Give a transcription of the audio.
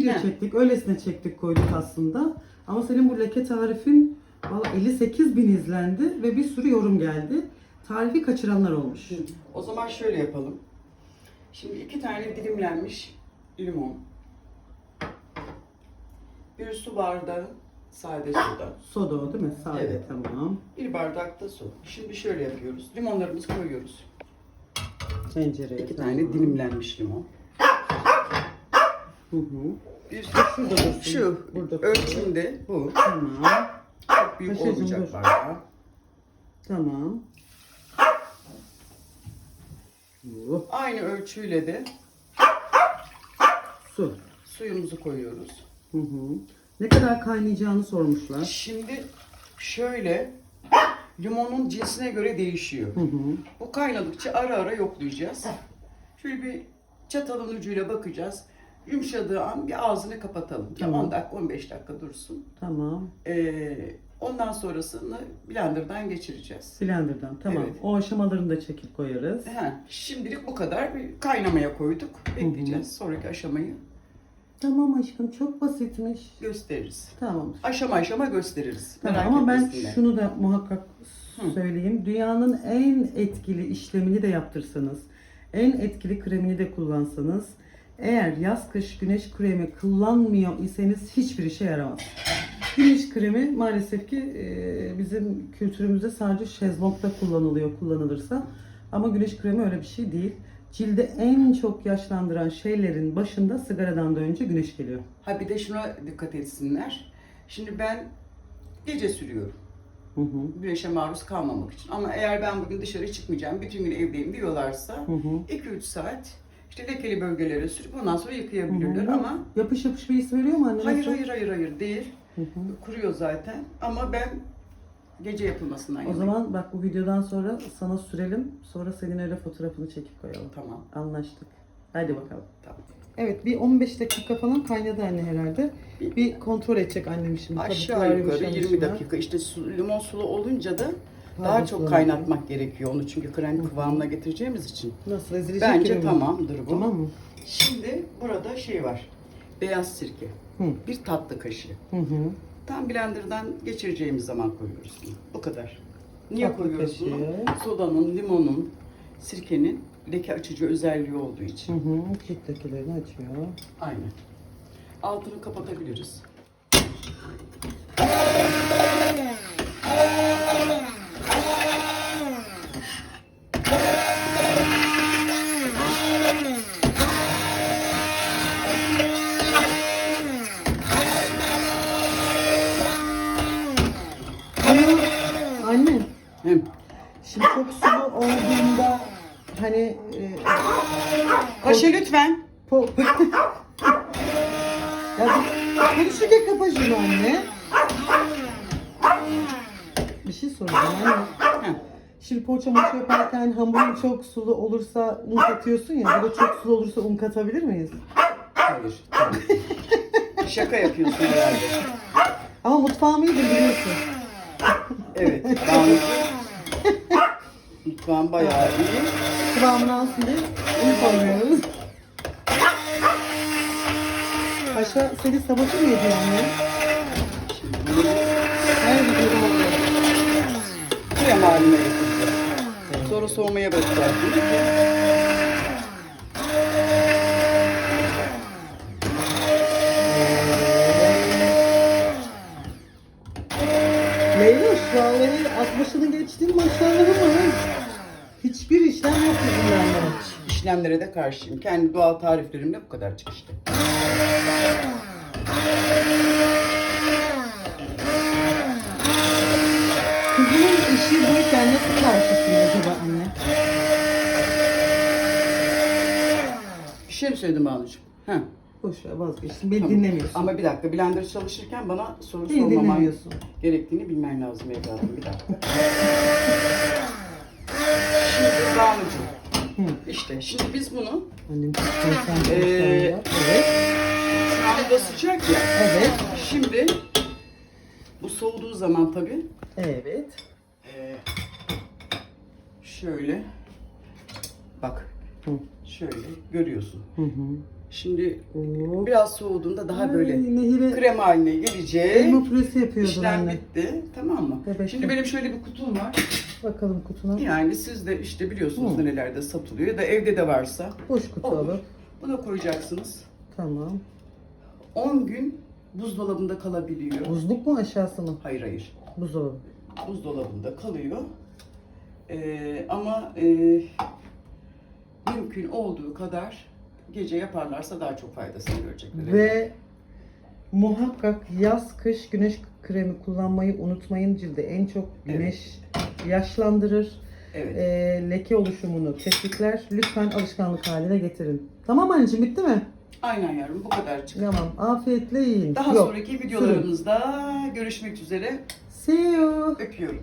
video He. çektik. Öylesine çektik koyduk aslında. Ama senin bu leke tarifin valla 58 bin izlendi ve bir sürü yorum geldi. Tarifi kaçıranlar olmuş. O zaman şöyle yapalım. Şimdi iki tane dilimlenmiş limon. Bir su bardağı sade soda. Soda o değil mi? Sade Evet. tamam. Bir bardak da su. Şimdi şöyle yapıyoruz. Limonlarımızı koyuyoruz. Tencereye. İki tamam. tane dilimlenmiş limon. Hı hı. Bir Şurada dursun. şu Burada. ölçümde bu. Tamam. Çok büyük Taşıyıcım, olmayacak dur. bardağı. Tamam. Bu Aynı ölçüyle de su. suyumuzu koyuyoruz. Hı hı. Ne kadar kaynayacağını sormuşlar. Şimdi şöyle limonun cinsine göre değişiyor. Hı hı. Bu kaynadıkça ara ara yoklayacağız. Şöyle bir çatalın ucuyla bakacağız. Yumuşadığı an bir ağzını kapatalım. Tamam. 10 dakika 15 dakika dursun. Tamam. Ee, ondan sonrasını blenderdan geçireceğiz. Blender'dan. Tamam. Evet. O aşamalarını da çekip koyarız. He, şimdilik bu kadar. Bir kaynamaya koyduk. Bekleyeceğiz. Sonraki aşamayı Tamam aşkım çok basitmiş. gösteririz. Tamam. Aşama aşama gösteririz. Tamam Merak ama ben etmesinler. şunu da muhakkak Hı. söyleyeyim. Dünyanın en etkili işlemini de yaptırsanız, en etkili kremini de kullansanız, eğer yaz kış güneş kremi kullanmıyor iseniz hiçbir işe yaramaz. Güneş kremi maalesef ki e, bizim kültürümüzde sadece şezlongda kullanılıyor kullanılırsa. Ama güneş kremi öyle bir şey değil. Cilde en çok yaşlandıran şeylerin başında sigaradan da önce güneş geliyor. Ha bir de şuna dikkat etsinler. Şimdi ben gece sürüyorum. Hı hı. güneşe maruz kalmamak için. Ama eğer ben bugün dışarı çıkmayacağım, bütün gün evdeyim diyorlarsa Hı hı. 2-3 saat işte lekeli bölgelere sürüp ondan sonra yıkayabilirler Hı hı. ama Yapış yapış bir his veriyor mu anne? hayır hayır hayır hayır değil. Hı hı. Kuruyor zaten ama ben gece yapılmasından O yanayım. zaman bak bu videodan sonra sana sürelim. Sonra senin öyle fotoğrafını çekip koyalım. Tamam. Anlaştık. Hadi bakalım. Tamam. Evet bir 15 dakika falan kaynadı anne herhalde. Bir kontrol edecek annem şimdi. Aşağı Kabuklar yukarı yumuşamış 20 mı? dakika işte su, limon sulu olunca da daha çok kaynatmak gerekiyor onu çünkü krem kıvamına getireceğimiz için. Nasıl ezilecek Bence tamamdır bu. Tamam mı? Şimdi burada şey var. Beyaz sirke. Hı. Bir tatlı kaşığı. Hı hı. Tam blenderdan geçireceğimiz zaman koyuyoruz bunu. Bu kadar. Niye Tatlı koyuyoruz kaşığı. bunu? Sodanın, limonun, sirkenin leke açıcı özelliği olduğu Hı için. hı. Cilt lekelerini açıyor. Aynen. Altını kapatabiliriz. Hem şimdi çok sulu olduğunda hani e, Paşa lütfen. Po ya bir konuşurken kapa şunu anne. Bir şey soracağım anne. Heh. Şimdi poğaça moça yaparken hamurun çok sulu olursa un katıyorsun ya. Bu da çok sulu olursa un katabilir miyiz? Hayır. tamam. Şaka yapıyorsun herhalde. Ama mutfağım iyidir biliyorsun. Evet. Daha Mutfağım bayağı iyi. Kıvamını alsın diye un koymuyoruz. Paşa seni sabote mi ediyor anne? Şimdi bunu Her videoda oluyor. krem haline getireceğiz. Sonra soğumaya bırakacağız. Leyla şu an 60'ını geçtin hiçbir işlem yok yüzünden bana. İşlemlere de karşıyım. Kendi doğal tariflerimle bu kadar işte. Kızımın işi buyken nasıl karşısın acaba anne? Bir şey mi söyledim Banucuğum? Heh. Boş ver vazgeçtim. Beni Tamam. dinlemiyorsun. Ama bir dakika blender çalışırken bana soru Beni sormaman dinlemiyorsun. gerektiğini bilmen lazım Eda Hanım. Bir dakika. Şimdi. İşte şimdi biz bunu Annem konsantre Ee. Evet. şu anda sıcak ya. Evet. Şimdi bu soğuduğu zaman tabii Evet. Ee, şöyle bak Hı. şöyle görüyorsun. Hı hı. Şimdi Oo. biraz soğuduğunda daha Ay, böyle Nehire krem haline gelecek. elma püresi yapıyordun İşlem anne. bitti. Tamam mı? Evet. Şimdi benim şöyle bir kutum var. Bakalım kutuna. Yani siz de işte biliyorsunuz Hı. nerelerde satılıyor ya da evde de varsa. Boş kutu Olur. alıp. Buna koyacaksınız. Tamam. 10 gün buzdolabında kalabiliyor. Buzluk mu aşağısı mı? Hayır hayır. Buzdolabı. Buzdolabında kalıyor. Ee, ama e, mümkün olduğu kadar gece yaparlarsa daha çok faydasını görecekler. Ve muhakkak yaz kış güneş kremi kullanmayı unutmayın. Cilde en çok güneş yaşlandırır. Evet. Ee, leke oluşumunu tetikler. Lütfen alışkanlık haline getirin. Tamam anneciğim bitti mi? Aynen yavrum bu kadar çık. Tamam. Afiyetle yiyin. Daha Yok, sonraki videolarımızda görüşmek üzere. See you. Öpüyorum.